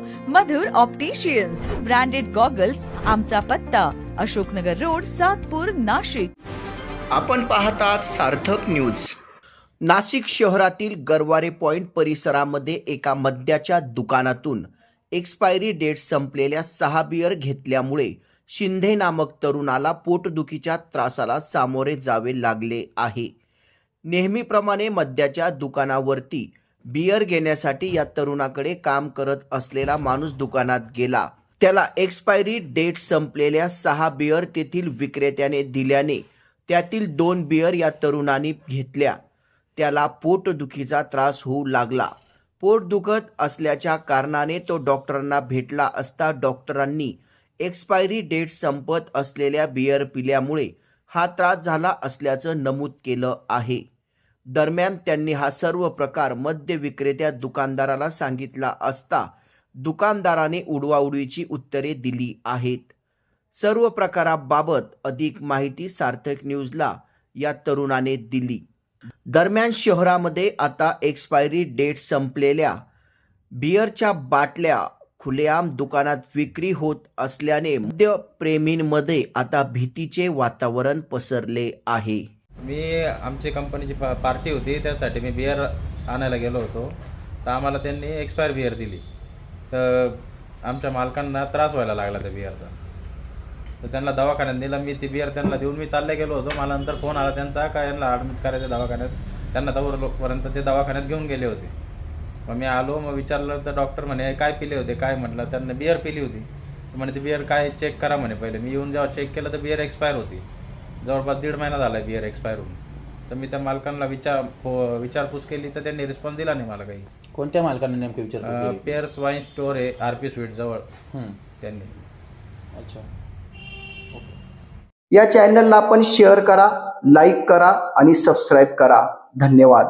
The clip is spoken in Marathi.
मधुर ऑप्टिशियन्स ब्रँडेड गॉगल्स आमचा पत्ता अशोकनगर रोड सातपूर नाशिक. आपण पाहतात सार्थक न्यूज नाशिक शहरातील गरवारे पॉइंट परिसरामध्ये एका मद्याच्या दुकानातून एक्सपायरी डेट संपलेल्या सहा बियर घेतल्यामुळे शिंदे नामक तरुणाला पोटदुखीच्या त्रासाला सामोरे जावे लागले आहे. नेहमीप्रमाणे मद्याच्या दुकानावरती बियर घेण्यासाठी या तरुणाकडे काम करत असलेला माणूस दुकानात गेला. त्याला एक्सपायरी डेट संपलेल्या सहा बियर तेथील विक्रेत्याने दिल्याने त्यातील दोन बियर या तरुणाने घेतल्या. त्याला पोटदुखीचा त्रास होऊ लागला. पोट दुखत असल्याच्या कारणाने तो डॉक्टरांना भेटला असता डॉक्टरांनी एक्सपायरी डेट संपत असलेल्या बियर पिल्यामुळे हा त्रास झाला असल्याचं नमूद केलं आहे. दरम्यान त्यांनी हा सर्व प्रकार मद्य विक्रेत्या दुकानदाराला सांगितला असता दुकानदाराने उडवाउडवीची उत्तरे दिली आहेत. सर्व प्रकाराबाबत अधिक माहिती सार्थक न्यूजला या तरुणाने दिली. दरम्यान शहरामध्ये आता एक्सपायरी डेट संपलेल्या बियरच्या बाटल्या खुलेआम दुकानात विक्री होत असल्याने मद्यप्रेमींमध्ये आता भीतीचे वातावरण पसरले आहे. मी आमची कंपनीची पा पार्टी होती त्यासाठी मी बिअर आणायला गेलो होतो. तर आम्हाला त्यांनी एक्सपायर बिअर दिली. तर आमच्या मालकांना त्रास व्हायला लागला त्या बिअरचा तर त्यांना दवाखान्यात नेलं मी ती बिअर त्यांना देऊन मी चालले गेलो होतो. मला नंतर फोन आला त्यांचा का यांना ॲडमिट करायचं दवाखान्यात? त्यांना तवर लोकपर्यंत ते दवाखान्यात घेऊन गेले होते. मग मी आलो मग विचारलं तर डॉक्टर म्हणे काय पिले होते? काय? म्हटलं त्यांना बिअर पिली होती. म्हणे ती बिअर काय चेक करा म्हणे पहिले. मी येऊन जेव्हा चेक केलं तर बिअर एक्सपायर होती. जवळपास दीड महिना झाला बिअर एक्सपायर होऊन. तर मी त्या मालकांना विचार फो- विचारपूस केली तर त्यांनी रिस्पॉन्स दिला नाही मला काही. कोणत्या मालकाने नेमकं केली? पेअर्स वाईन स्टोअर आहे आर पी स्वीट जवळ. हं, त्यांनी. अच्छा. या चॅनलला आपण शेअर करा लाईक करा आणि सबस्क्राईब करा. धन्यवाद.